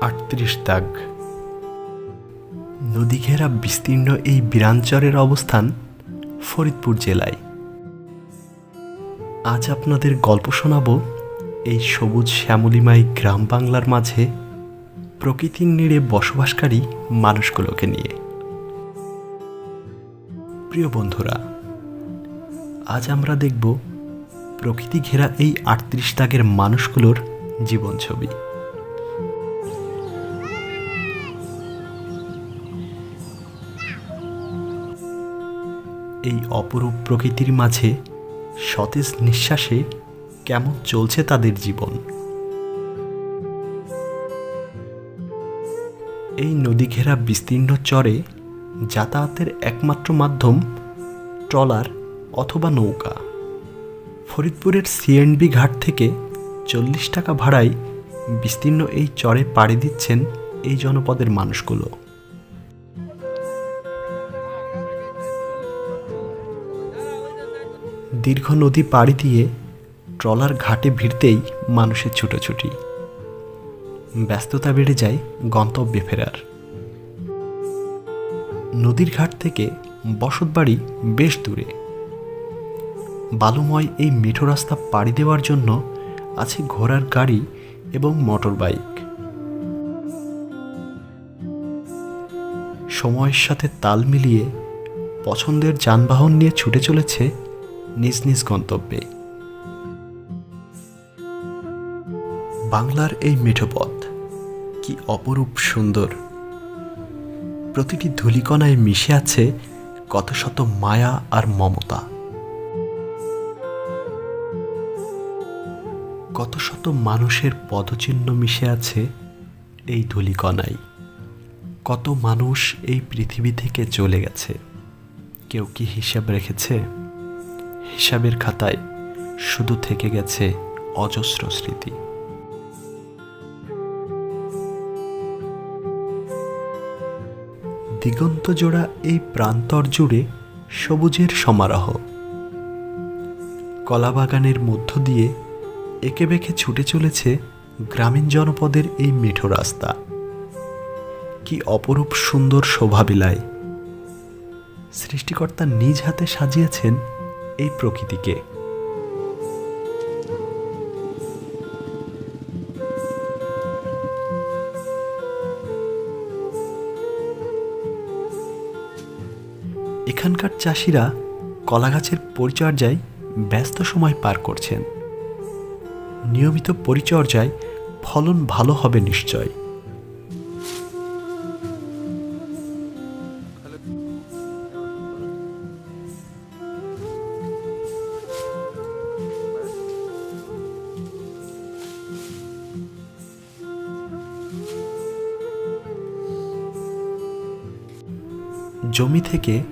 আটত্রিশ দাগ। নদী ঘেরা বিস্তীর্ণ এই বিরাঞ্চরের অবস্থান ফরিদপুর জেলায়। আজ আপনাদের গল্প শোনাব এই সবুজ শ্যামলিমাই গ্রাম বাংলার মাঝে প্রকৃতির নিড়ে বসবাসকারী মানুষগুলোকে নিয়ে। প্রিয় বন্ধুরা, আজ আমরা দেখব প্রকৃতি ঘেরা এই আটত্রিশ দাগের মানুষগুলোর জীবন ছবি এই অপরূপ প্রকৃতির মাঝে সতেজ নিঃশ্বাসে কেমন চলছে তাদের জীবন? এই নদী ঘেরা বিস্তীর্ণ চরে যাতায়াতের একমাত্র মাধ্যম ট্রলার অথবা নৌকা। ফরিদপুরের সিএনবি ঘাট থেকে চল্লিশ টাকা ভাড়ায় বিস্তীর্ণ এই চরে পাড়ি দিচ্ছেন এই জনপদের মানুষগুলো। দীর্ঘ নদী পাড়ি দিয়ে ট্রলার ঘাটে ভিড়তেই মানুষের ছুটোছুটি। ব্যস্ততা বেড়ে যায় গন্তব্যে ফেরার। নদীর ঘাট থেকে বসতবাড়ি বেশ দূরে। বালুময় এই মেঠো রাস্তা পাড়ি দেওয়ার জন্য আছে ঘোড়ার গাড়ি এবং মোটর বাইক। সময়ের সাথে তাল মিলিয়ে পছন্দের যানবাহন নিয়ে ছুটে চলেছে নিজ নিজ গন্তব্যে। বাংলার এই মেঠো পথ কি অপরূপ সুন্দর। প্রতিটি ধুলিকণায় মিশে আছে কত শত মায়া আর মমতা। কত শত মানুষের পদচিহ্ন মিশে আছে এই ধুলিকণায়। কত মানুষ এই পৃথিবী থেকে চলে গেছে। কেউ কি হিসাব রেখেছে? হিসাবের খাতায় শুধু থেকে গেছে অজস্র স্মৃতি। দিগন্ত জোড়া এই প্রান্তর জুড়ে সবুজের সমারোহ। কলাবাগানের মধ্য দিয়ে একে বেঁকে ছুটে চলেছে গ্রামীণ জনপদের এই মেঠো রাস্তা। কি অপরূপ সুন্দর শোভাবিলায়। সৃষ্টিকর্তা নিজ হাতে সাজিয়েছেন এই প্রকৃতিকে। এখানকার চাষিরা কলাগাছের পরিচর্যায় ব্যস্ত সময় পার করছেন। নিয়মিত পরিচর্যায় ফলন ভালো হবে নিশ্চয়। জমি থেকে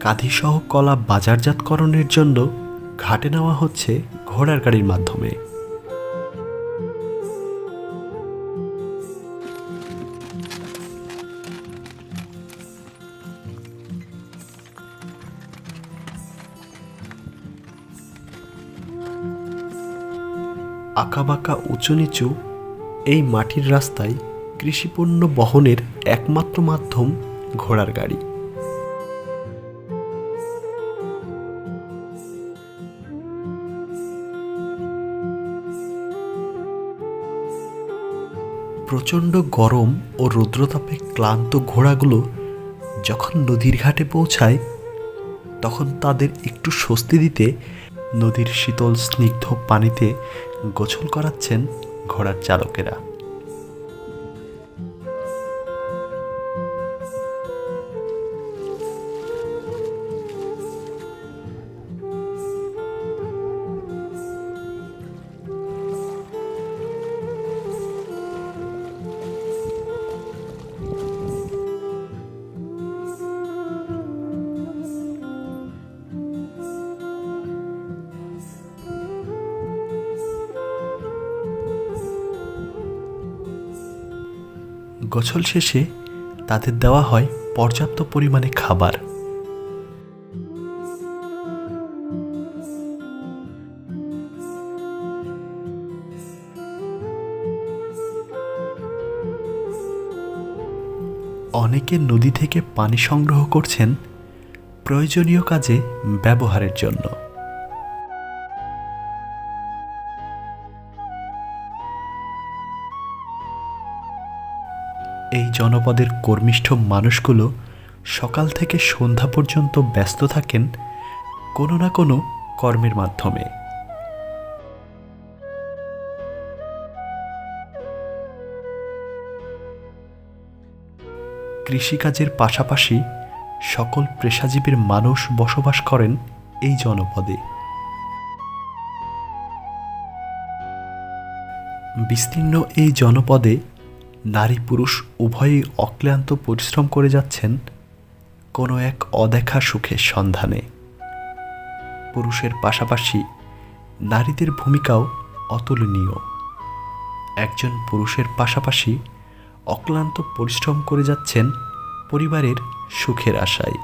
কাঁধিসহ কলা বাজারজাতকরণের জন্য ঘাটে নেওয়া হচ্ছে ঘোড়ার গাড়ির মাধ্যমে। আঁকাবাঁকা উঁচু নিচু এই মাটির রাস্তায় কৃষিপণ্য বহনের একমাত্র মাধ্যম ঘোড়ার গাড়ি। প্রচণ্ড গরম ও রৌদ্রতাপে ক্লান্ত ঘোড়াগুলো যখন নদীর ঘাটে পৌঁছায়, তখন তাদের একটু স্বস্তি দিতে নদীর শীতল স্নিগ্ধ পানিতে গোছল করাচ্ছেন ঘোড়ার চালকেরা। গোছল শেষে তাদের দেওয়া হয় পর্যাপ্ত পরিমাণে খাবার। অনেকে নদী থেকে পানি সংগ্রহ করছেন প্রয়োজনীয় কাজে ব্যবহারের জন্য। এই জনপদের কর্মিষ্ঠ মানুষগুলো সকাল থেকে সন্ধ্যা পর্যন্ত ব্যস্ত থাকেন কোনো না কোনো কর্মের মাধ্যমে। কৃষিকাজের পাশাপাশি সকল পেশাজীবীর মানুষ বসবাস করেন এই জনপদে। বিস্তীর্ণ এই জনপদে নারী পুরুষ উভয়ই অক্লান্ত পরিশ্রম করে যাচ্ছেন কোনো এক অদেখা সুখের সন্ধানে। পুরুষের পাশাপাশি নারীদের ভূমিকাও অতুলনীয়। একজন পুরুষের পাশাপাশি অক্লান্ত পরিশ্রম করে যাচ্ছেন পরিবারের সুখের আশায়।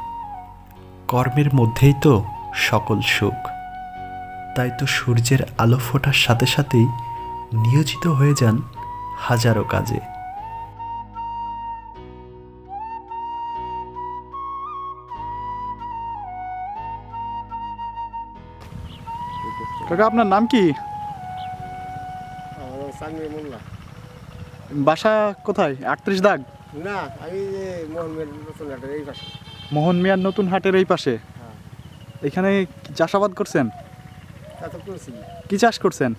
কর্মের মধ্যেই তো সকল সুখ। তাই তো সূর্যের আলো ফোটার সাথে সাথেই নিয়োজিত হয়ে যান হাজারো কাজে। কাকা আপনার নাম কি? বাসা কোথায়? আটত্রিশ দাগ? না আমি মোহন মিয়ার নতুন হাটের এই পাশে। হ্যাঁ। এখানে চাষাবাদ করছেন? কি চাষ করছেন?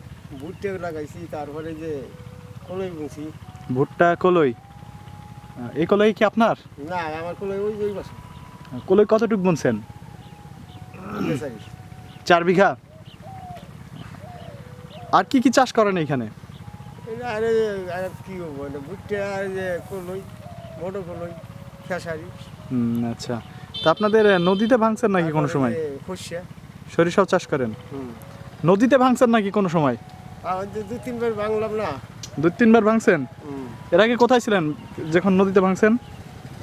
ভুট্টে লাগাইছি তারপরে যে কলই বুনছি। ভুট্টা কলই? এই কলই কি আপনার? না আমার কলই ওই ওই পাশে। কলই কতটুকু বুনছেন? চার বিঘা? আর কি কি চাষ করেন এখানে আরে আর কি ভুট্টে আর যে কলই বড় কলই খেসারি। হুম, আচ্ছা। তা আপনাদের নদীতে ভাঙছেন নাকি কোনো সময়? সরিষাও চাষ করেন? নদীতে ভাঙছেন নাকি কোনো সময়? আর যে দু তিনবার না। দুই তিনবার ভাঙছেন? এর আগে কোথায় ছিলেন যখন নদীতে ভাঙছেন?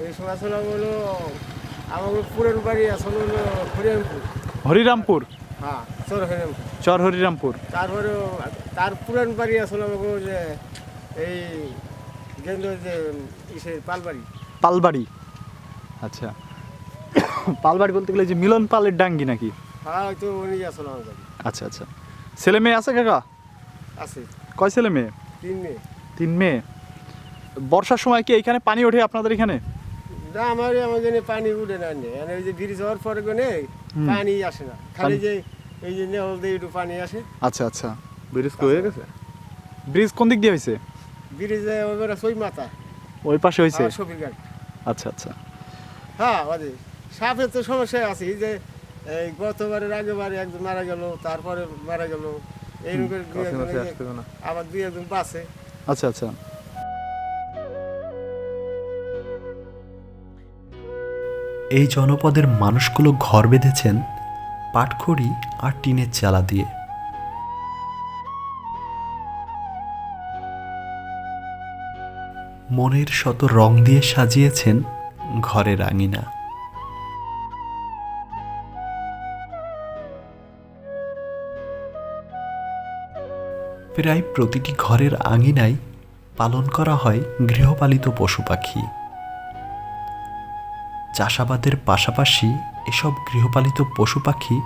এই আসলে হলো আমার পুরের বাড়ি আসলে হলো হরিরামপুর। হরিরামপুর? হ্যাঁ চর হরিরামপুর চর হরিরামপুর তারপরে তার পুরান বাড়ি আসলে আমাকে যে এই গেন্দ্র যে ইসের পালবাড়ি। পালবাড়ি। আচ্ছা। পালবাড়ি বলতে গেলে যে মিলন পালের ডাঙ্গি নাকি? হ্যাঁ হয়তো উনি আসলে আমার বাড়ি। আচ্ছা আচ্ছা। ছেলে মেয়ে আছে কাকা? আছে। কয় ছেলে মেয়ে? তিন মেয়ে। তিন মেয়ে। বর্ষার সময় কি এখানে পানি ওঠে আপনাদের এখানে? না আমার জন্য পানি উঠে না এই যে ব্রিজ হওয়ার পরে গনে পানি আসে না। খালি যে এই যে নেওয়াল একটু পানি আসে। আচ্ছা আচ্ছা। ব্রিজ হয়ে গেছে? ব্রিজ কোন দিক দিয়ে হয়েছে ব্রিজে ওই সই মাথা। ওই পাশে হয়েছে সফির ঘাট আচ্ছা আচ্ছা। হ্যাঁ ওদের সাপের তো সমস্যা আছে। যে এই গতবারের আগেবারে একজন মারা গেল তারপরে মারা গেল। এইরকম আবার দুই একজন বাসে আচ্ছা আচ্ছা। এই জনপদের মানুষগুলো ঘর বেঁধেছেন পাটখড়ি আর টিনের চালা দিয়ে। মনের শত রং দিয়ে সাজিয়েছেন ঘরের আঙিনা। প্রায় প্রতিটি ঘরের আঙিনায় পালন করা হয় গৃহপালিত পশু পাখি। চাষাবাদের পাশাপাশি এসব গৃহপালিত পশু পাখি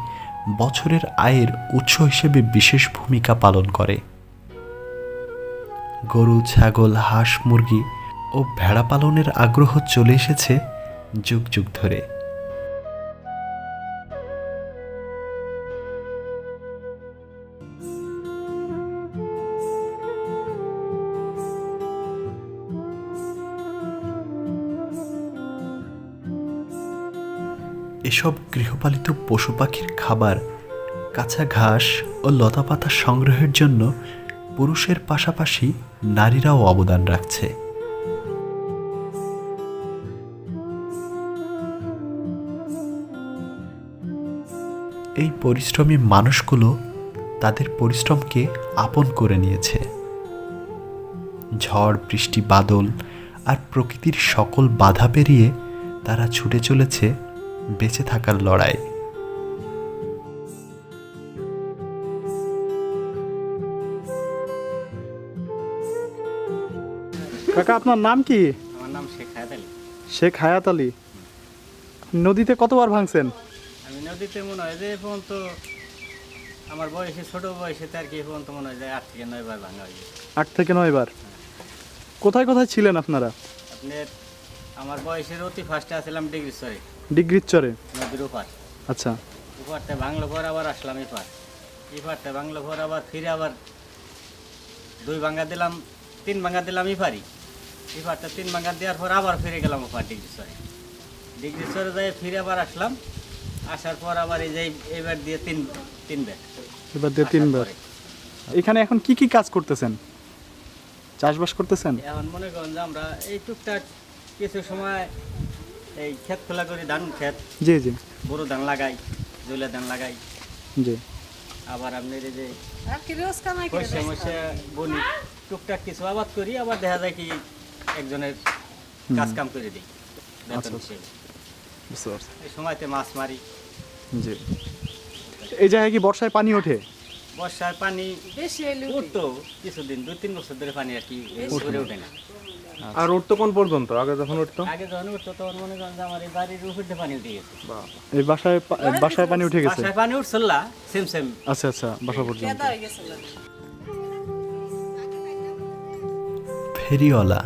বছরের আয়ের উৎস হিসেবে বিশেষ ভূমিকা পালন করে। গরু, ছাগল, হাঁস, মুরগি ও ভেড়া পালনের আগ্রহ চলে এসেছে যুগ যুগ ধরে। এসব গৃহপালিত পশু পাখির খাবার, কাঁচা ঘাস ও লতাপাতা সংগ্রহের জন্য পুরুষের পাশাপাশি নারীরাও অবদান রাখছে। এই পরিশ্রমী মানুষগুলো তাদের পরিশ্রমকে আপন করে নিয়েছে। ঝড়, বৃষ্টি, বাদল আর প্রকৃতির সকল বাধা পেরিয়ে তারা ছুটে চলেছে বেঁচে থাকার লড়াই। কাকা আপনার নাম কি? আমার নাম শেখ হায়াত আলী। শেখ হায়াত আলী। নদীতে কতবার ভাঙছেন? আমি নদীতে মনে হয় যে এ পর্যন্ত আমার বয়সে ছোট বয়সে আর কি এ পর্যন্ত মনে হয় যে আট থেকে নয় বার ভাঙা হয়েছে। আট থেকে নয় বার। কোথায় কোথায় ছিলেন আপনারা? আপনার আমার বয়সের অতি ফার্স্টে আসলাম ডিগ্রি সরে ডিগ্রির চরে? নদীর ওপার। আচ্ছা। ওপারটা ভাঙলো পর আবার আসলাম এপার। এপারটা ভাঙলো পর আবার ফিরে আবার দুই ভাঙা দিলাম তিন ভাঙা দিলাম এপারই। এপারটা তিন ভাঙা দেওয়ার পর আবার ফিরে গেলাম ওপার ডিগ্রি সরে ডিগ্রি সরে যাই ফিরে আবার আসলাম। আসার পর আবার এই যে এবার দিয়ে তিন তিন ব্যাগ এবার দিয়ে তিনবার এখানে এখন কি কি কাজ করতেছেন? চাষবাস করতেছেন? এখন মনে করেন যে আমরা এই টুকটাক কিছু সময় এই ক্ষেত খোলা করি ধান ক্ষেত। জি জি। বড় ধান লাগাই জৈলা ধান লাগাই। জি। আবার আপনার এই যে আর কি রোজ কামাই করে পয়সা বলি টুকটাক কিছু আবাদ করি আবার দেখা যায় কি একজনের কাজ কাম করে দিই আচ্ছা। পারছি। এই সময়তে মাছ মারি। জি। এই জায়গায় কি বর্ষায় পানি ওঠে? বর্ষার পানি বেশি এলে উঠতো কিছুদিন দুই তিন বছর ধরে পানি আর কি ওঠে না। আর উঠতো কোন পর্যন্ত? আগে যখন উঠতো? আগে যখন উঠতো তখন মনে করেন যে আমার এই বাড়ির উপর দিয়ে পানি উঠে গেছে। এই বাসায় বাসায় পানি উঠে গেছে? বাসায় পানি উঠছিল সেম সেম আচ্ছা আচ্ছা বাসা পর্যন্ত। হয়ে ফেরিওয়ালা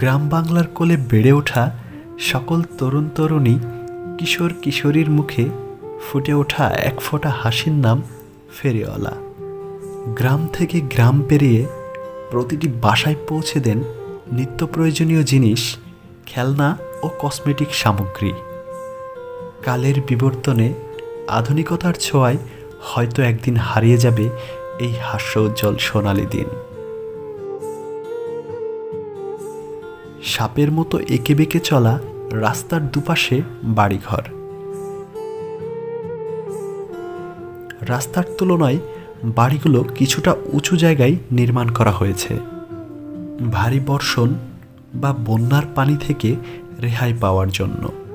গ্রাম বাংলার কোলে বেড়ে ওঠা সকল তরুণ তরুণী কিশোর কিশোরীর মুখে ফুটে ওঠা এক ফোঁটা হাসির নাম ফেরিওয়ালা। গ্রাম থেকে গ্রাম পেরিয়ে প্রতিটি বাসায় পৌঁছে দেন নিত্য প্রয়োজনীয় জিনিস, খেলনা ও কসমেটিক সামগ্রী। কালের বিবর্তনে আধুনিকতার ছোঁয়ায় হয়তো একদিন হারিয়ে যাবে এই হাস্য উজ্জ্বল সোনালি দিন। সাপের মতো এঁকে বেঁকে চলা রাস্তার দুপাশে বাড়িঘর। রাস্তার তুলনায় বাড়িগুলো কিছুটা উঁচু জায়গায় নির্মাণ করা হয়েছে। ভারী বর্ষণ বা বন্যার পানি থেকে রেহাই পাওয়ার জন্য।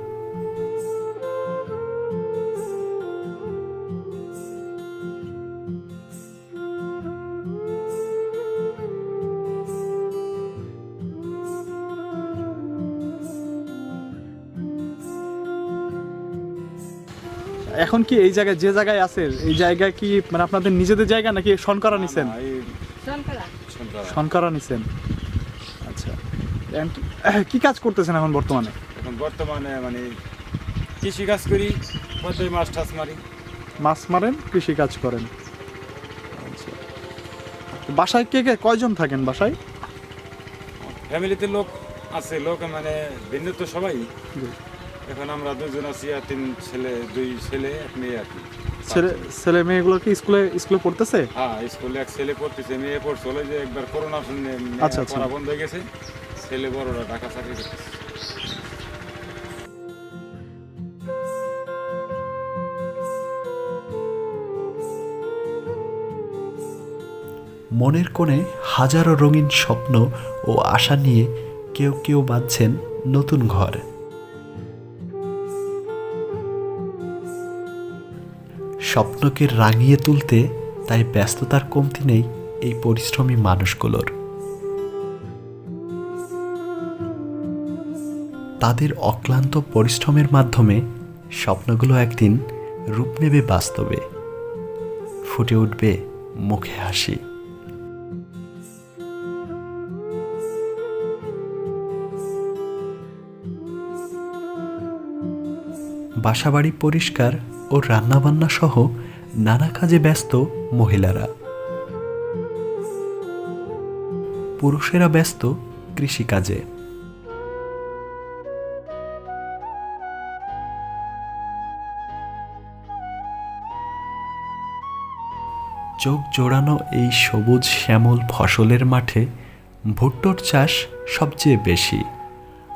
এখন কি এই জায়গায় যে জায়গায় আছে এই জায়গায় কি মানে আপনাদের নিজেদের জায়গা নাকি সনকরা নিছেন? সনকরা সনকরা নিছেন। আচ্ছা। এখন কি- কি কাজ করতেছেন এখন বর্তমানে? এখন বর্তমানে মানে কৃষি কাজ করি পথে মাছ টাছ মারি। মাছ মারেন কৃষি কাজ করেন। আচ্ছা। বাসায় কে কে কয়জন থাকেন বাসায়? ফ্যামিলিতে লোক আছে লোক মানে ভিন্ন তো সবাই। এখন আমরা দুজন আছি আর তিন ছেলে দুই ছেলে এক মেয়ে আর কি। ছেলে ছেলে মেয়েগুলো কি স্কুলে স্কুলে পড়তেছে? হ্যাঁ স্কুলে এক ছেলে পড়তেছে মেয়ে পড়ছে। হলো যে একবার করোনা শুনে আচ্ছা, আচ্ছা। পড়া বন্ধ হয়ে গেছে। ছেলে বড়রা ঢাকা চাকরি করতেছে। মনের কোণে হাজারো রঙিন স্বপ্ন ও আশা নিয়ে কেউ কেউ বাঁধছেন নতুন ঘর। স্বপ্নকে রাঙিয়ে তুলতে তাই ব্যস্ততার কমতি নেই এই পরিশ্রমী মানুষগুলোর। তাদের অক্লান্ত পরিশ্রমের মাধ্যমে স্বপ্নগুলো একদিন রূপ নেবে বাস্তবে। ফুটে উঠবে মুখে হাসি। বাসাবাড়ি পরিষ্কার ও রান্নাবান্না সহ নানা কাজে ব্যস্ত মহিলারা। পুরুষেরা ব্যস্ত কৃষিকাজে। চোখ জোড়ানো এই সবুজ শ্যামল ফসলের মাঠে ভুট্টোর চাষ সবচেয়ে বেশি।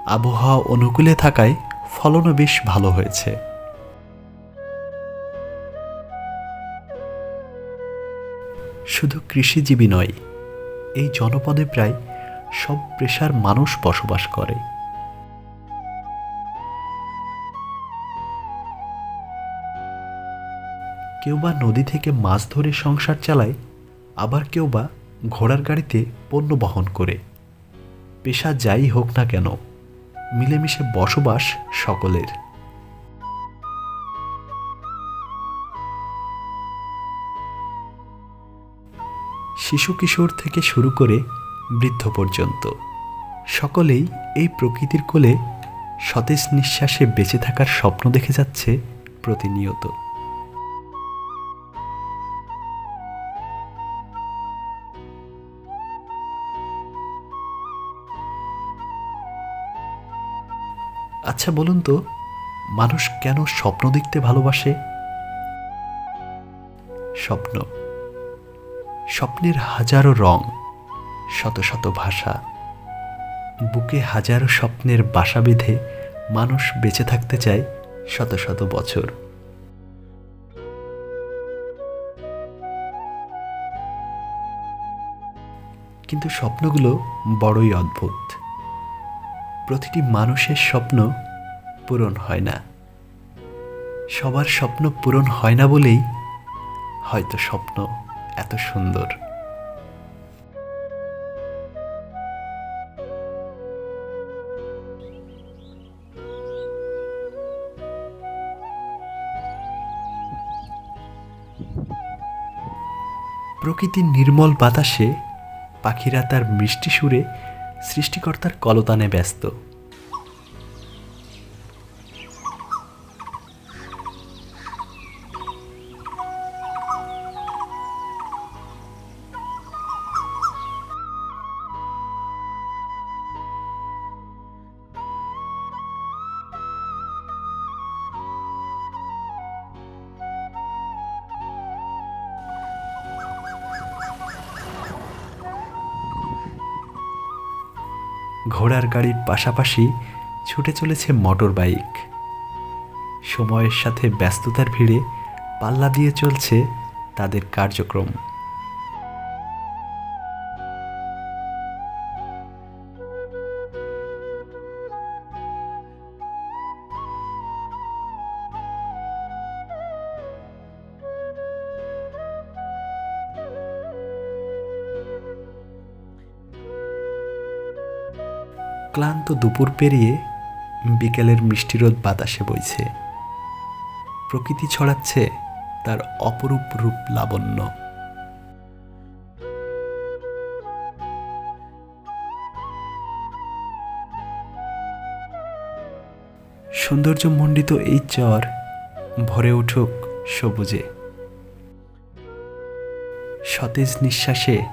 আবহাওয়া অনুকূলে থাকায় ফলনও বেশ ভালো হয়েছে। শুধু কৃষিজীবী নয়, এই জনপদে প্রায় সব পেশার মানুষ বসবাস করে। কেউ বা নদী থেকে মাছ ধরে সংসার চালায়, আবার কেউ বা ঘোড়ার গাড়িতে পণ্য বহন করে। পেশা যাই হোক না কেন, মিলেমিশে বসবাস সকলের। শিশু কিশোর থেকে শুরু করে বৃদ্ধ পর্যন্ত। সকলেই এই প্রকৃতির কোলে সতেজ নিঃশ্বাসে বেঁচে থাকার স্বপ্ন দেখে যাচ্ছে প্রতিনিয়ত। আচ্ছা বলুন তো, মানুষ কেন স্বপ্ন দেখতে ভালোবাসে? স্বপ্ন। স্বপ্নের হাজারো রং, শত শত ভাষা। বুকে হাজারো স্বপ্নের বাসা বেঁধে মানুষ বেঁচে থাকতে চায় শত শত বছর। কিন্তু স্বপ্নগুলো বড়ই অদ্ভুত। প্রতিটি মানুষের স্বপ্ন পূরণ হয় না। সবার স্বপ্ন পূরণ হয় না বলেই হয়তো স্বপ্ন। এত সুন্দর। প্রকৃতির নির্মল বাতাসে পাখিরা তার মিষ্টি সুরে সৃষ্টিকর্তার কলতানে ব্যস্ত। ঘোড়ার গাড়ির পাশাপাশি ছুটে চলেছে মোটর বাইক। সময়ের সাথে ব্যস্ততার ভিড়ে পাল্লা দিয়ে চলছে তাদের কার্যক্রম। ক্লান্ত দুপুর পেরিয়ে বিকেলের মিষ্টিরোদ বাতাসে বইছে। প্রকৃতি ছড়াচ্ছে তার অপরূপ রূপ লাবণ্য। সৌন্দর্যমণ্ডিত এই চর ভরে উঠুক সবুজে। সতেজ নিঃশ্বাসে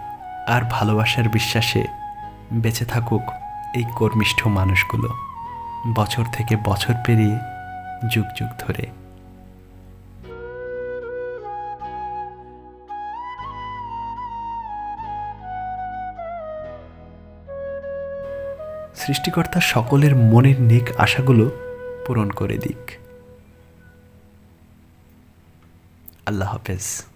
আর ভালোবাসার বিশ্বাসে বেঁচে থাকুক এই কর্মিষ্ঠ মানুষগুলো বছর থেকে বছর পেরিয়ে যুগ যুগ ধরে। সৃষ্টিকর্তা সকলের মনের নেক আশাগুলো পূরণ করে দিক। আল্লাহ হাফেজ।